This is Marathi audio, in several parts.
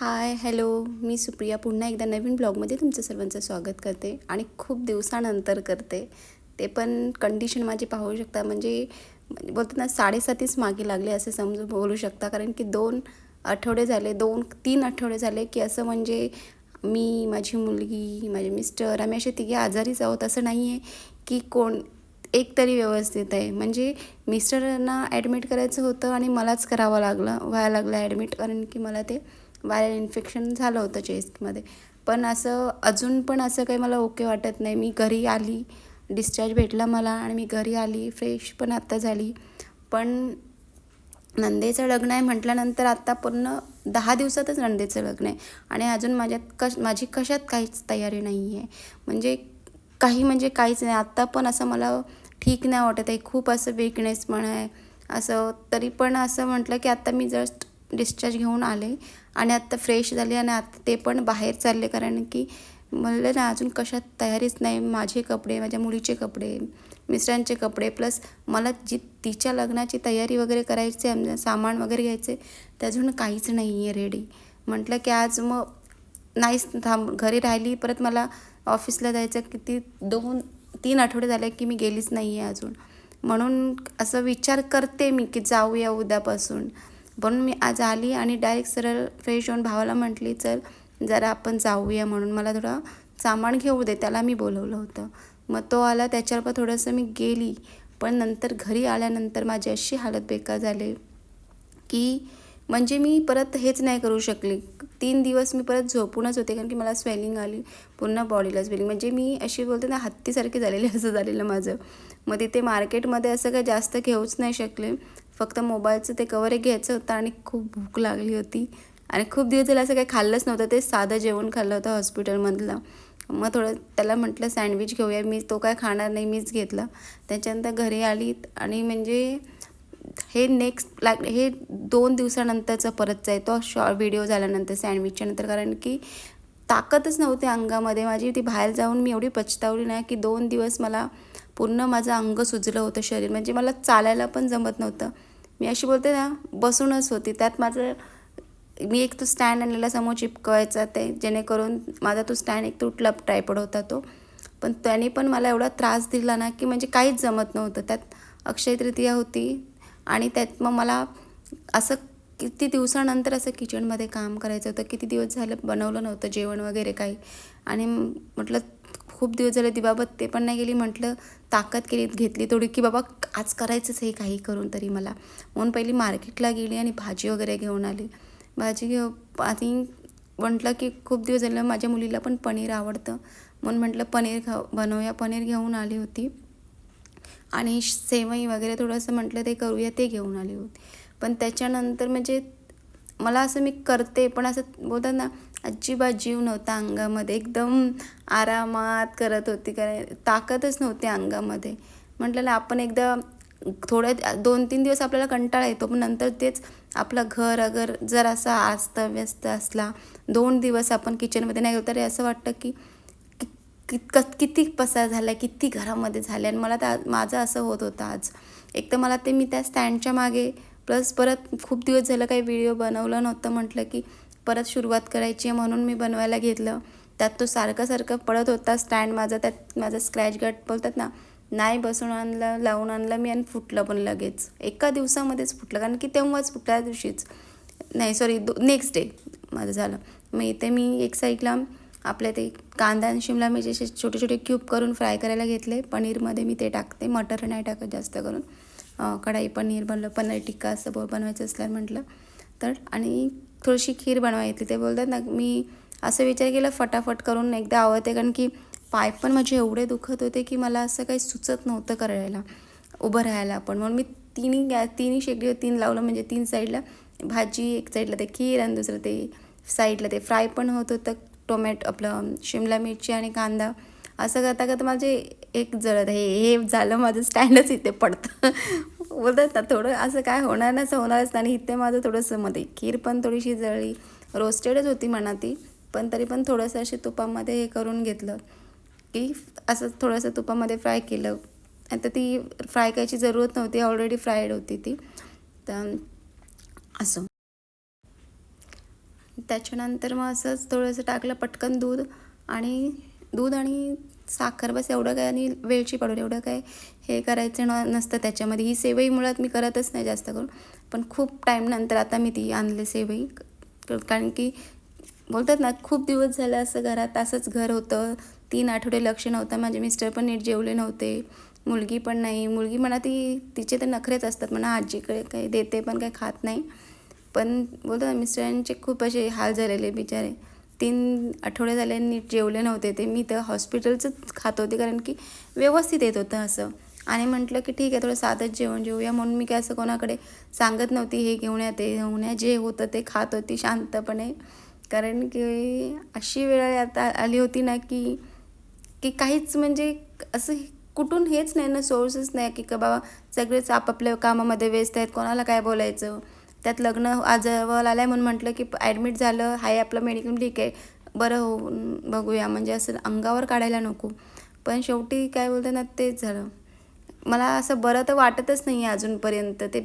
हाय हॅलो मी सुप्रिया. पुन्हा एकदा नवीन ब्लॉगमध्ये तुमचं सर्वांचं स्वागत करते आणि खूप दिवसानंतर करते. ते पण कंडिशन माझी पाहू शकता म्हणजे बोलतात ना साडेसातीच मागे लागले असे समजून बोलू शकता. कारण की दोन आठवडे झाले दोन तीन आठवडे झाले की असं म्हणजे मी माझी मुलगी माझे मिस्टर आम्ही असे तिघे आजारीच आहोत असं नाही आहे की कोण एक तरी व्यवस्थित आहे. म्हणजे मिस्टरांना ॲडमिट करायचं होतं आणि मलाच करावं लागलं व्हायला लागलं ॲडमिट कारण की मला ते व्हायरल इन्फेक्शन झालं होतं चेस्टमध्ये. पण असं अजून पण असं काही मला ओके वाटत नाही. मी घरी आली डिस्चार्ज भेटला मला आणि मी घरी आली फ्रेश पण आत्ता झाली. पण नंदेचं लग्न आहे म्हटल्यानंतर आत्ता पूर्ण दहा दिवसातच नंदेचं लग्न आहे. आणि अजून माझ्यात कश माझी कशात काहीच तयारी नाही आहे म्हणजे काही म्हणजे काहीच नाही. आत्ता पण असं मला ठीक नाही वाटत आहे. खूप असं वीकनेस पण आहे. असं तरी पण असं म्हटलं की आत्ता मी जस्ट डिस्चार्ज घेऊन आले आणि आत्ता फ्रेश झाले आणि आता ते पण बाहेर चालले कारण की म्हणलं ना अजून कशात तयारीच नाही. माझे कपडे माझ्या मुलीचे कपडे मिस्टरांचे कपडे प्लस मला जी तिच्या लग्नाची तयारी वगैरे करायची आहे म्हणजे सामान वगैरे घ्यायचे ते अजून काहीच नाही आहे रेडी म्हटलं की आज मग नाहीच थांब घरी राहिली परत मला ऑफिसला जायचं किती दोन तीन आठवडे झाले की मी गेलीच नाही आहे अजून. म्हणून असं विचार करते मी की जाऊया उद्यापासून. म्हणून मी आज आली आणि डायरेक्ट सरळ फ्रेश होऊन भावाला म्हटली चल जरा आपण जाऊया म्हणून. मला थोडं सामान घेऊ दे. त्याला मी बोलवलं होतं. मग तो आला त्याच्यावर पण थोडंसं मी गेली. पण नंतर घरी आल्यानंतर माझी अशी हालत बेकार झाली की म्हणजे मी परत हेच नाही करू शकले. तीन दिवस मी परत झोपूनच होते कारण की मला स्वेलिंग आली. पूर्ण बॉडीला स्वेलिंग म्हणजे मी अशी बोलते ना हत्तीसारखी झालेली असं झालेलं माझं. मग तिथे मार्केटमध्ये असं काही जास्त घेऊच नाही शकले. फक्त मोबाईलचं ते कवर एक घ्यायचं होतं आणि खूप भूक लागली होती. आणि खूप दिवस झाले असं काही खाल्लंच नव्हतं. ते साधं जेवण खाल्लं होतं हॉस्पिटलमधलं. मग थोडं त्याला म्हटलं सँडविच घेऊया. मी तो काय खाणार नाही मीच घेतला. त्याच्यानंतर घरी आली आणि म्हणजे हे नेक्स्ट लाग हे दोन दिवसानंतरचं परतचं आहे. तो शॉर्ट व्हिडिओ झाल्यानंतर सँडविचच्या नंतर. कारण की ताकदच नव्हती अंगामध्ये. माझी ती बाहेर जाऊन मी एवढी पछतावली नाही की दोन दिवस मला पूर्ण माझं अंग सुजलं होतं शरीर. म्हणजे मला चालायला पण जमत नव्हतं. मी अशी बोलते ना बसूनच होती. त्यात माझं मी एक तो स्टँड आणलेला समोर चिपकवायचा ते जेणेकरून माझा तो स्टँड एक तुटला ट्रायपड होता तो. पण त्याने पण मला एवढा त्रास दिला ना की म्हणजे काहीच जमत नव्हतं. त्यात अक्षय तृतीया होती आणि त्यात मग मला असं किती दिवसानंतर असं किचनमध्ये काम करायचं होतं. किती दिवस झालं बनवलं नव्हतं जेवण वगैरे काही. आणि म्हटलं खूप दिवस झाले ती बाबा ते पण नाही गेली. म्हटलं ताकद केली घेतली थोडी की बाबा आज करायचंच हे काही करून तरी मला. म्हणून पहिली मार्केटला गेली आणि भाजी वगैरे घेऊन आली. भाजी घेऊ आणि म्हटलं की खूप दिवस झालं माझ्या मुलीला पण पनीर आवडतं. म्हणून म्हटलं पनीर खा बनवूया. पनीर घेऊन आली होती. आणि सेवई वगैरे थोडंसं म्हटलं ते करूया ते घेऊन आली होती. पण त्याच्यानंतर म्हणजे मला असं मी करते पण असं बोलतात ना अजिबात जीव नव्हता अंगामध्ये. एकदम आरामात करत होती कारण ताकदच नव्हती अंगामध्ये. म्हटलेलं आपण एकदा थोड्या दोन तीन दिवस आपल्याला कंटाळा येतो पण नंतर तेच आपलं घर अगर जर असा व्यस्त असला दोन दिवस आपण किचनमध्ये नाही गेलो तरी असं वाटतं की किती पसार झाला किती घरामध्ये झाले आणि मला तर माझं असं होत होतं आज. एक तर मला ते मी त्या स्टँडच्या मागे प्लस परत खूप दिवस झालं काही व्हिडिओ बनवलं नव्हतं म्हटलं की परत सुरुवात करायची आहे म्हणून मी बनवायला घेतलं. त्यात तो सारखं सारखं पडत होता स्टँड माझा त्यात माझा स्क्रॅच गार्ड बोलतात ना नाही बसून आणलं लावून आणलं मी आणि फुटलं पण लगेच. एका दिवसामध्येच फुटलं कारण की तेव्हाच फुटल्या दिवशीच. नाही सॉरी दो नेक्स्ट डे माझं झालं. मग इथे मी एक साईडला आपल्या ते कांदा आणि शिमला मिरची छोटे छोटे क्यूब करून फ्राय करायला घेतले. पनीरमध्ये मी ते टाकते मटर नाही टाकत जास्त करून. कढाई पनीर बनलं पनीर टिक्का असं बो बनवायचं असल्यावर म्हटलं तर. आणि थोडीशी खीर बनवायची ते बोलतात ना मी असं विचार केला फटाफट करून एकदा आवडते. कारण की पाय पण माझे एवढे दुखत होते की मला असं काही सुचत नव्हतं करायला उभं राहायला पण. म्हणून मी तिन्ही गॅ तिन्ही शेगडीवर तीन लावलं म्हणजे तीन साईडला. भाजी एक साईडला ते खीर आणि दुसरं ते साईडला ते फ्राय पण होत होतं. टोमॅटो आपलं शिमला मिरची आणि कांदा. असं करता करता माझे एक जळत हे हे झालं माझं स्टँडच इथे पडतं. बोलतात ना थोडं असं काय होणार नसं होणारच नाही. इथे माझं थोडंसं मध्ये खीर पण थोडीशी जळली. रोस्टेडच होती म्हणा ती पण तरी पण थोडंसं असे तुपामध्ये हे करून घेतलं की असं थोडंसं तुपामध्ये फ्राय केलं. आता ती फ्राय करायची जरूरत नव्हती ऑलरेडी फ्राईड होती ती. तर असं. त्याच्यानंतर मग असंच थोडंसं टाकलं पटकन दूध आणि दूध आणि साखर बस एवढं काय आणि वेलची पावडर एवढं काय हे करायचं न नसतं त्याच्यामध्ये. ही सेवई मुळात मी करतच नाही जास्त करून. पण खूप टाईमनंतर आता मी ती आणले सेवई. कारण की बोलतात ना खूप दिवस झाले असं घरात असंच घर होतं. तीन आठवडे लक्ष नव्हतं. माझे मिस्टर पण नीट जेवले नव्हते. मुलगी पण नाही. मुलगी म्हणा ती तिचे तर नखरेच असतात म्हणा. आजीकडे काही देते पण काही खात नाही. पण बोलतात ना मिस्टरांचे खूप असे हाल झालेले बिचारे. तीन आठवडे झाले नीट जेवले नव्हते ते. मी तर हॉस्पिटलचंच खात होते कारण की व्यवस्थित येत होतं असं. आणि म्हटलं की ठीक आहे थोडं साधंच जेवण जेवूया म्हणून मी काय असं कोणाकडे सांगत नव्हती हे घेऊन या ते घेऊन या. जे होतं ते खात होती शांतपणे. कारण की अशी वेळ आता आली होती ना की की काहीच म्हणजे असं कुठून हेच नाही ना सोर्सच नाही की का बाबा सगळेच आपापल्या कामामध्ये व्यस्त आहेत कोणाला काय बोलायचं? त्यात लग्न आज आलं आहे म्हणून म्हटलं की ॲडमिट झालं. हाय आपलं मेडिकल ठीक आहे. बरं हो बघूया. म्हणजे असं अंगावर काढायला नको. पण शेवटी काय बोलतात ना तेच झालं. मला असं बरं तर वाटतच नाही आहे अजूनपर्यंत. ते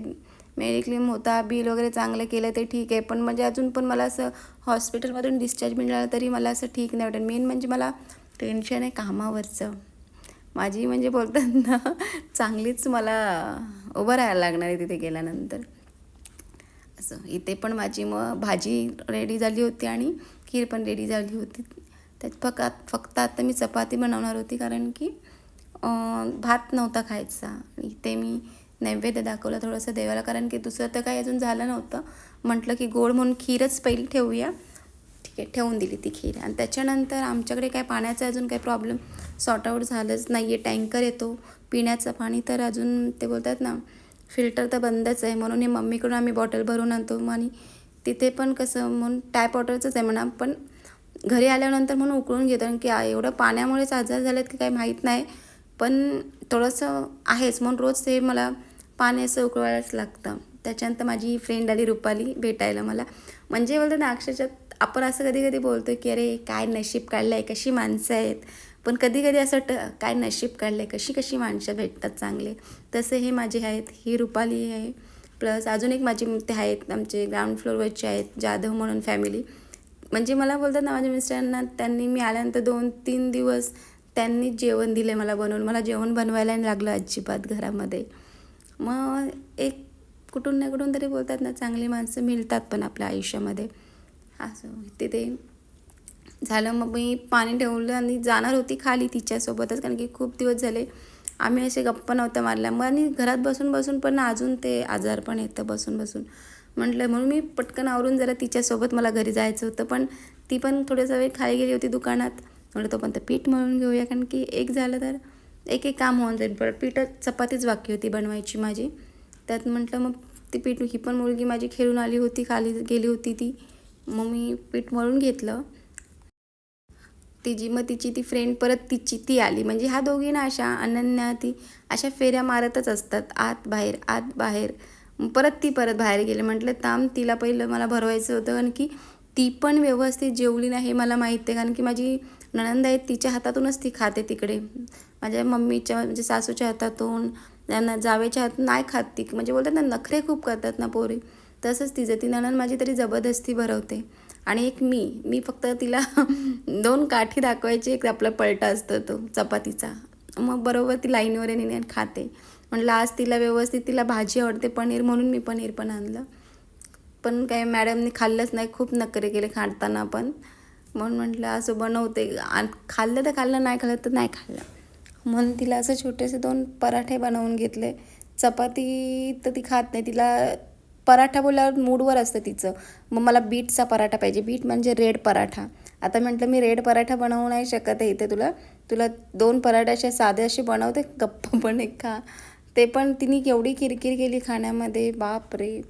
मेडिक्लेम होता बिल वगैरे चांगलं केलं ते ठीक आहे. पण म्हणजे अजून पण मला असं हॉस्पिटलमधून डिस्चार्ज मिळालं तरी मला असं ठीक नाही वाटत. मेन म्हणजे मला टेन्शन आहे कामावरचं. माझी म्हणजे बोलतात ना चांगलीच मला उभं राहायला लागणार आहे तिथे गेल्यानंतर. असं. इथे पण माझी मग भाजी रेडी झाली होती आणि खीर पण रेडी झाली होती. त्यात फक्त फक्त आता मी चपाती बनवणार होती कारण की भात नव्हता खायचा. आणि इथे मी नैवेद्य दाखवलं थोडंसं देवाला कारण की दुसरं तर काही अजून झालं नव्हतं. म्हटलं की गोड म्हणून खीरच पहिली ठेवूया. ठीक आहे ठेवून दिली ती खीर. आणि त्याच्यानंतर आमच्याकडे काय पाण्याचा अजून काही प्रॉब्लेम सॉर्ट आऊट झालंच नाही आहे टँकर येतो. पिण्याचं पाणी तर अजून ते बोलतात ना फिल्टर तर बंदच आहे. म्हणून हे मम्मीकडून आम्ही बॉटल भरून आणतो. आणि तिथे पण कसं म्हणून टॅप वॉटरचंच आहे म्हणा. पण घरी आल्यानंतर म्हणून उकळून घेतो. कारण की एवढं पाण्यामुळेच आजार झालेत की काही माहीत नाही. पण थोडंसं आहेच. म्हणून रोज ते मला पाणी असं उकळवायलाच लागतं. त्याच्यानंतर माझी फ्रेंड आली रुपाली भेटायला मला. म्हणजे बोलतो ना अक्षरशः आपण असं कधी कधी बोलतो की अरे काय नशीब काढलं आहे कशी माणसं आहेत? पण कधी कधी असं ट काय नशीब काढलं आहे कशी कशी माणसं भेटतात चांगले. तसे हे माझे आहेत ही रुपाली आहे. प्लस अजून एक माझी ते आहेत आमचे ग्राउंड फ्लोअरवरचे आहेत जाधव म्हणून फॅमिली म्हणजे मला बोलतात ना माझ्या मिस्टरांना त्यांनी मी आल्यानंतर दोन तीन दिवस त्यांनी जेवण दिले मला बनवून. मला जेवण बनवायला लागलं अजिबात घरामध्ये. मग एक कुठून ना कुठून तरी बोलतात ना चांगली माणसं मिळतात पण आपल्या आयुष्यामध्ये. असं तिथे झालं मग मी पाणी ठेवलं आणि जाणार होती खाली तिच्यासोबतच कारण की खूप दिवस झाले आम्ही असे गप्पा नव्हत्या मारल्या. मग आणि घरात बसून बसून पण अजून ते आजार पण येतं बसून बसून. म्हटलं म्हणून मी पटकन आवरून जरा तिच्यासोबत मला घरी जायचं होतं पण ती पण थोडंसं वेळ खाली गेली होती दुकानात. म्हटलं तर पीठ मळून घेऊया कारण की एक झालं तर एक एक काम होऊन जाईल. पण पीठ चपातीच बाकी होती बनवायची माझी. त्यात म्हटलं मग ती पीठ ही पण मुलगी माझी खेळून आली होती खाली गेली होती ती. मग मी पीठ मळून घेतलं. तिची मग तिची ती फ्रेंड परत तिची ती आली. म्हणजे ह्या दोघी ना अशा अनन्या ती अशा फेऱ्या मारतच असतात. आत बाहेर आत बाहेर. परत ती परत बाहेर गेली. म्हटलं ताम तिला पहिलं मला भरवायचं होतं कारण की ती पण व्यवस्थित जेवली नाही हे मला माहीत आहे. कारण की माझी नणंद आहे तिच्या हातातूनच ती खाते तिकडे. माझ्या मम्मीच्या म्हणजे सासूच्या हातातून त्यांना जावेच्या हातून नाही खात ती. म्हणजे बोलतात ना नखरे खूप करतात ना पोरी. तसंच तिचं. ती नणंद माझी तरी जबरदस्ती भरवते. आणि एक मी मी फक्त तिला दोन काठी दाखवायची एक आपला पलटा असतो तो चपातीचा. मग बरोबर ती लाईनवर येणे आणि खाते. म्हटलं आज तिला व्यवस्थित तिला भाजी आवडते पनीर म्हणून मी पनीर पण आणलं. पण काय मॅडमनी खाल्लंच नाही खूप नखरे केले खाताना पण. म्हणून म्हटलं असं बनवते. खाल्लं तर खाल्लं नाही खाल्लं तर नाही खाल्लं. म्हणून तिला असं छोटेसे दोन पराठे बनवून घेतले. चपाती तर ती खात नाही. तिला पराठा बोलल्यावर मूडवर असतं तिचं. मग मला बीटचा पराठा पाहिजे. बीट म्हणजे रेड पराठा. आता म्हटलं मी रेड पराठा बनवू नाही शकत आहे इथे तुला. तुला दोन पराठे असे साधे असे बनवते. गप्प पण एक खा. ते पण तिने केवढी किरकिर केली खाण्यामध्ये. बाप रे.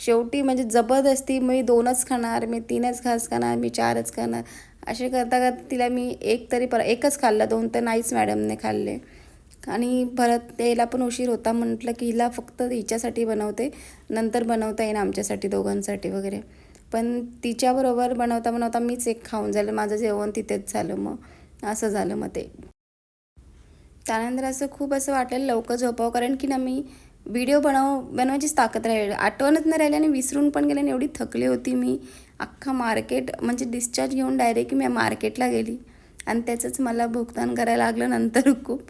शेवटी म्हणजे जबरदस्ती मी दोनच खाणार मी तीनच घास खाणार मी चारच खाणार. असे करता करता तिला मी एक तरी पर एकच खाल्लं. दोन तर नाहीच मॅडमने खाल्ले. आणि परत यायला पण उशीर होता. म्हटलं की हिला फक्त हिच्यासाठी बनवते नंतर बनवता येईन आमच्यासाठी दोघांसाठी वगैरे. पण तिच्याबरोबर बनवता बनवता मीच एक खाऊन झालं. माझं जेवण तिथेच झालं मग. असं झालं मग ते. त्यानंतर असं खूप असं वाटलेलं लवकर झोपावं. कारण की ना मी व्हिडिओ बनव बनवायचीच ताकद राहील आठवणच नाही राहिली आणि विसरून पण गेले आणि एवढी थकली होती मी. अख्खा मार्केट म्हणजे डिस्चार्ज घेऊन डायरेक्ट मी मार्केटला गेली. आणि त्याचंच मला भुगतान करायला लागलं नंतर खूप.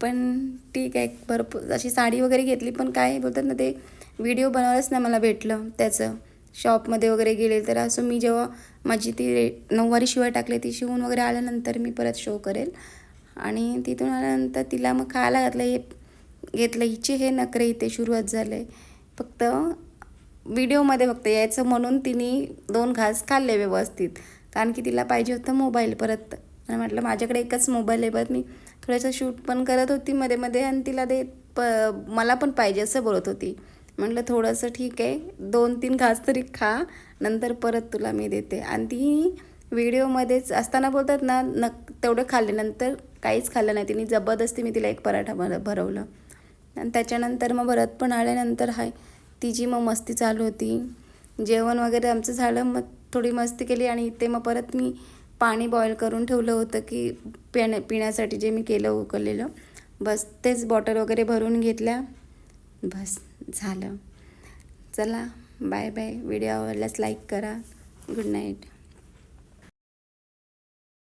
पण ठीक आहे भरपूर अशी साडी वगैरे घेतली पण काय बोलतात ना ते व्हिडिओ बनवायलाच नाही मला भेटलं त्याचं. शॉपमध्ये वगैरे गेले तर असं मी जेव्हा माझी ती रे नऊवारी शिवाय टाकली ती शिवून वगैरे आल्यानंतर मी परत शो करेल. आणि तिथून आल्यानंतर तिला मग खायला घातलं हे घेतलं हिचे हे नखरे इथे सुरुवात झाले. फक्त व्हिडिओमध्ये फक्त यायचं म्हणून तिने दोन घास खाल्ले व्यवस्थित. कारण की तिला पाहिजे होतं मोबाईल परत. आणि म्हटलं माझ्याकडे एकच मोबाईल आहे परत मी थोडंसं शूट पण करत होती मध्ये मध्ये आणि तिला ते प मला पण पाहिजे असं बोलत होती. म्हटलं थोडंसं ठीक आहे दोन तीन घास तरी खा नंतर परत तुला मी देते. आणि ती व्हिडिओमध्येच असताना बोलतात ना न तेवढं खाल्ले नंतर काहीच खाल्लं नाही तिने जबरदस्ती मी तिला एक पराठा भर भरवलं. आणि त्याच्यानंतर मग भरत पण आल्यानंतर हाय तिची मग मस्ती चालू होती जेवण वगैरे आमचं झालं मग थोडी मस्ती केली आणि इथे मग परत मी पाणी बॉईल करून ठेवलं होतं की पिण्या पिण्यासाठी जे मी केलं उकळलेलं बस तेच बॉटल वगैरे भरून घेतल्या. बस झालं. चला बाय बाय व्हिडिओ आवडल्यास लाईक करा. Good night